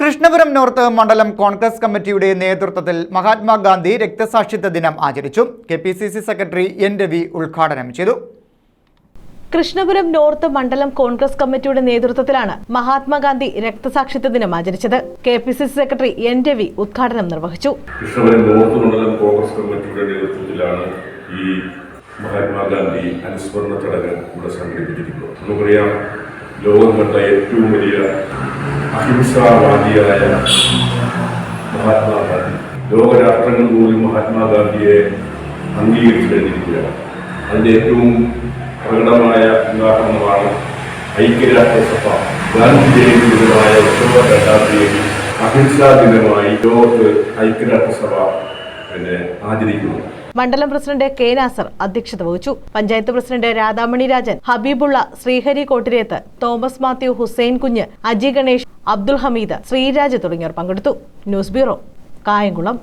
Krishnapuram north മണ്ഡലം കോൺഗ്രസ് കമ്മിറ്റിയുടെ നേതൃത്വത്തിൽ മഹാത്മാഗാന്ധി രക്തസാക്ഷിത്വ ദിനം ആചരിച്ചു. K P C C secretary N Ravi ഉദ്ഘാടനം ചെയ്തു. കൃഷ്ണപുരം നോർത്ത് മണ്ഡലം കോൺഗ്രസ് കമ്മിറ്റിയുടെ നേതൃത്വത്തിലാണ് മഹാത്മാഗാന്ധി രക്തസാക്ഷിത്വ ദിനം ആചരിച്ചത്. K P C C secretary N Ravi ഉദ്ഘാടനം നിർവഹിച്ചു. കൃഷ്ണപുരം നോർത്ത് മണ്ഡലം കോൺഗ്രസ് കമ്മിറ്റിയുടെ നേതൃത്വത്തിലാണ് ഈ മഹാത്മാഗാന്ധി അനുസ്മരണ ചടങ്ങ് ഇവിടെ സംഘടിപ്പിച്ചിരിക്കുന്നത്. നമുക്കറിയാം ലോകം കണ്ട ഏറ്റവും വലിയ അഹിംസാവാദിയായ മഹാത്മാഗാന്ധി. ലോകരാഷ്ട്രങ്ങൾ പോലും മഹാത്മാഗാന്ധിയെ അംഗീകരിച്ചു കഴിഞ്ഞിരിക്കുകയാണ് അതിന്റെ ഏറ്റവും പ്രകടമായ ഉദാഹരണമാണ് ഐക്യരാഷ്ട്രസഭ. ഗാന്ധി ജയന്തി ദിനമായ ഒക്ടോബർ രണ്ടാം തീയതി അഹിംസാ ദിനമായി ലോകത്ത് ഐക്യരാഷ്ട്രസഭ പിന്നെ ആചരിക്കുന്നു. മണ്ഡലം പ്രസിഡന്റ് കെ നാസർ അധ്യക്ഷത വഹിച്ചു. Panchayat president Radhamani Rajan Habibullah Sreehari Kottireth Thomas Mathew Hussain Kunju Aji Ganesh Abdul Hameed Sreeraj തുടങ്ങിയവർ പങ്കെടുത്തു. News bureau Kayamkulam.